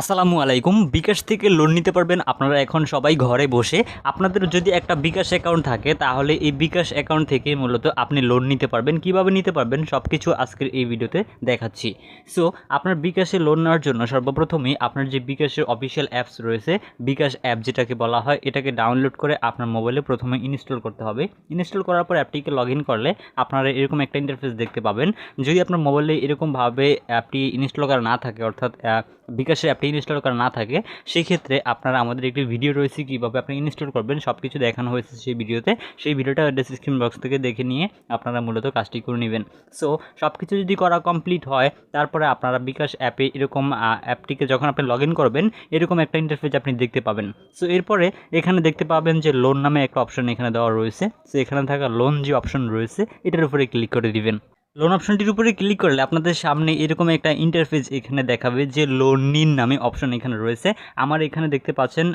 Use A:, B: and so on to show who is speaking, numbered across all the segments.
A: আসসালামু আলাইকুম। বিকাশ থেকে লোন নিতে পারবেন আপনারা এখন সবাই ঘরে বসে। আপনাদের যদি একটা বিকাশ অ্যাকাউন্ট থাকে, তাহলে এই বিকাশ অ্যাকাউন্ট থেকে মূলত আপনি লোন নিতে পারবেন। কীভাবে নিতে পারবেন সব কিছু আজকের এই ভিডিওতে দেখাচ্ছি। সো আপনার বিকাশে লোন নেওয়ার জন্য সর্বপ্রথমেই আপনার যে বিকাশের অফিসিয়াল অ্যাপস রয়েছে, বিকাশ অ্যাপ যেটাকে বলা হয়, এটাকে ডাউনলোড করে আপনার মোবাইলে প্রথমে ইনস্টল করতে হবে। ইনস্টল করার পর অ্যাপটিকে লগ করলে আপনারা এরকম একটা ইন্টারফেস দেখতে পাবেন। যদি আপনার মোবাইলে এরকমভাবে অ্যাপটি ইনস্টল করা না থাকে, অর্থাৎ বিকাশের অ্যাপটি ইনস্টল করা না থাকে সেই ক্ষেত্রে আপনারা আমাদের একটি ভিডিও রয়েছে কীভাবে আপনি ইনস্টল করবেন সব কিছু দেখানো হয়েছে সেই ভিডিওতে সেই ভিডিওটা ডিসক্রিপশন বক্স থেকে দেখে নিয়ে আপনারা মূলত কাজটি করে নেবেন। সো সব কিছু যদি করা কমপ্লিট হয়, তারপরে আপনারা বিকাশ অ্যাপে এরকম অ্যাপটিকে যখন আপনি লগ করবেন, এরকম একটা ইন্টারফেস আপনি দেখতে পাবেন। সো এরপরে এখানে দেখতে পাবেন যে লোন নামে একটা অপশন এখানে দেওয়া রয়েছে। সো এখানে থাকা লোন যে অপশন রয়েছে, এটার উপরে ক্লিক করে দিবেন। লোন অপশনটির উপরে ক্লিক করলে আপনাদের সামনে এরকম একটা ইন্টারফেস এখানে দেখাবে যে লোন নিন নামে অপশন এখানে রয়েছে। আমার এখানে দেখতে পাচ্ছেন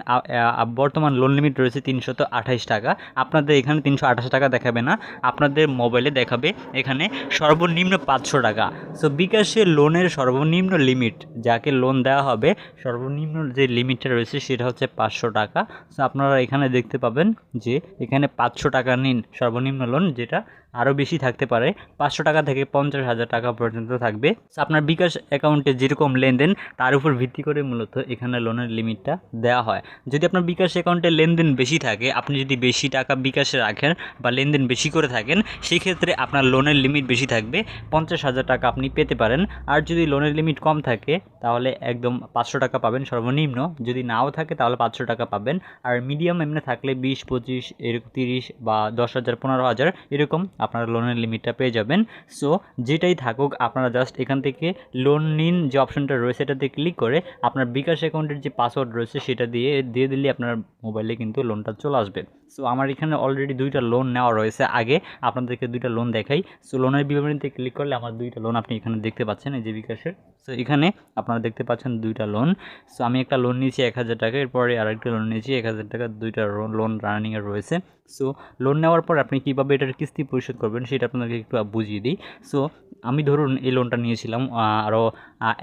A: বর্তমান লোন লিমিট রয়েছে তিনশত আঠাইশ টাকা। আপনাদের এখানে তিনশো আঠাশ টাকা দেখাবে না, আপনাদের মোবাইলে দেখাবে এখানে সর্বনিম্ন পাঁচশো টাকা। সো বিকাশে লোনের সর্বনিম্ন লিমিট যাকে লোন দেওয়া হবে, সর্বনিম্ন যে লিমিটটা রয়েছে সেটা হচ্ছে পাঁচশো টাকা। সো আপনারা এখানে দেখতে পাবেন যে এখানে পাঁচশো টাকা নিন সর্বনিম্ন লোন যেটা আরও বেশি থাকতে পারে। পাঁচশো টাকা থেকে পঞ্চাশ হাজার টাকা পর্যন্ত থাকবে। আপনার বিকাশ অ্যাকাউন্টে যেরকম লেনদেন, তার উপর ভিত্তি করে মূলত এখানে লোনের লিমিটটা দেওয়া হয়। যদি আপনার বিকাশ অ্যাকাউন্টে লেনদেন বেশি থাকে, আপনি যদি বেশি টাকা বিকাশে রাখেন বা লেনদেন বেশি করে থাকেন সেই ক্ষেত্রে আপনার লোনের লিমিট বেশি থাকবে। পঞ্চাশ হাজার টাকা আপনি পেতে পারেন। আর যদি লোনের লিমিট কম থাকে, তাহলে একদম পাঁচশো টাকা পাবেন সর্বনিম্ন। যদি নাও থাকে, তাহলে পাঁচশো টাকা পাবেন। আর মিডিয়াম এমনি থাকলে বিশ, পঁচিশ, এরকম তিরিশ বা দশ হাজার, পনেরো হাজার, এরকম আপনারা লোনের লিমিটটা পেয়ে যাবেন। সো যেটাই থাকুক, আপনারা জাস্ট এখান থেকে লোন নিন, যে অপশানটা রয়েছে সেটাতে ক্লিক করে আপনার বিকাশ অ্যাকাউন্টের যে পাসওয়ার্ড রয়েছে সেটা দিয়ে দিয়ে দিলে আপনার মোবাইলে কিন্তু লোনটা চলে আসবে। সো আমার এখানে অলরেডি দুইটা লোন নেওয়া রয়েছে। আগে আপনাদেরকে দুইটা লোন দেখাই। সো লোনের বিবরণীতে ক্লিক করলে আমার দুইটা লোন আপনি এখানে দেখতে পাচ্ছেন, এই যে বিকাশের। সো এখানে আপনারা দেখতে পাচ্ছেন দুইটা লোন সো আমি একটা লোন নিয়েছি এক হাজার টাকা, এরপরে আরেকটা লোন নিয়েছি এক হাজার টাকা, দুইটা লোন রানিংয়ে রয়েছে। সো লোন নেওয়ার পর আপনি কীভাবে এটার কিস্তি পরিশোধ করবেন সেটা আপনাদেরকে একটু বুঝিয়ে দিই। সো আমি ধরুন এই লোনটা নিয়েছিলাম আরও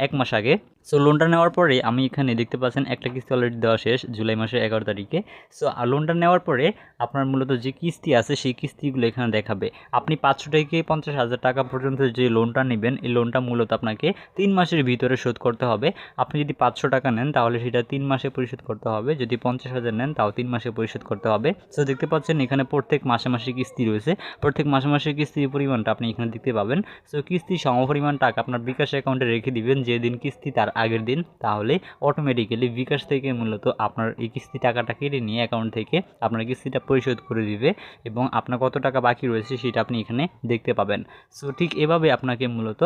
A: এক মাস আগে। সো লোনটা নেওয়ার পরে আমি এখানে দেখতে পাচ্ছেন একটা কিস্তি অলরেডি দেওয়া শেষ, জুলাই মাসের এগারো তারিখে। সো লোনটা নেওয়ার পরে আপনার মূলত যে কিস্তি আছে সেই কিস্তিগুলো এখানে দেখাবে। আপনি পাঁচশো থেকে পঞ্চাশ হাজার টাকা পর্যন্ত যে লোনটা নেবেন, এই লোনটা মূলত আপনাকে তিন মাসের ভিতরে শোধ করতে হবে। আপনি যদি পাঁচশো টাকা নেন, তাহলে সেটা তিন মাসে পরিশোধ করতে হবে। যদি পঞ্চাশ হাজার নেন, তাও তিন মাসে পরিশোধ করতে হবে। সো দেখতে পাচ্ছেন এখানে প্রত্যেক মাসে মাসে কিস্তি রয়েছে। প্রত্যেক মাসে মাসে কিস্তির পরিমাণটা আপনি এখানে দেখতে পাবেন। সো কিস্তি সমপরিমাণ টাকা আপনার বিকাশ অ্যাকাউন্টে রেখে দিবেন। যেদিন কিস্তি তার আগের দিন, তাহলে অটোমেটিক্যালি বিকাশ থেকে মূলত আপনার এই কিস্তি টাকাটা কেটে নিয়ে অ্যাকাউন্ট থেকে আপনার কিস্তিটা পরিশোধ করে দিবে এবং আপনার কত টাকা বাকি রয়েছে সেটা আপনি এখানে দেখতে পাবেন। সো ঠিক এভাবে আপনাকে মূলত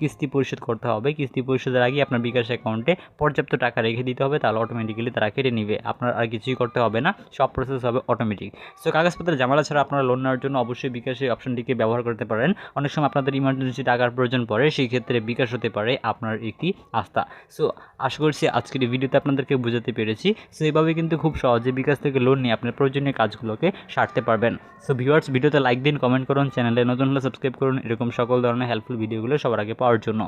A: কিস্তি পরিশোধ করতে হবে। কিস্তি পরিশোধের আগে আপনার বিকাশ অ্যাকাউন্টে পর্যাপ্ত টাকা রেখে দিতে হবে, তাহলে অটোমেটিক্যালি তারা কেটে নিবে। আপনার আর কিছুই করতে হবে না, সব প্রসেস হবে অটোমেটিক সো কাগজপত্রের জামালা ছাড়া আপনারা লোন নেওয়ার জন্য অবশ্যই বিকাশের অপশনটিকে ব্যবহার করতে পারেন। অনেক সময় আপনাদের ইমার্জেন্সি টাকার প্রয়োজন পড়ে, সেই ক্ষেত্রে বিকাশ হতে পারে আপনার একটি আস্থা। সো আশা করছি আজকের ভিডিওতে আপনাদেরকে বোঝাতে পেরেছি। সো এইভাবে কিন্তু খুব সহজে বিকাশ থেকে লোন নিয়ে আপনার প্রয়োজনীয় কাজগুলোকে সারতে পারবেন। সো ভিউয়ার্স ভিডিওতে লাইক দিন কমেন্ট করুন চ্যানেলে নতুন হলে সাবস্ক্রাইব করুন। এরকম সকল ধরনের হেল্পফুল ভিডিওগুলো সবার আগে পাওয়ার জন্য।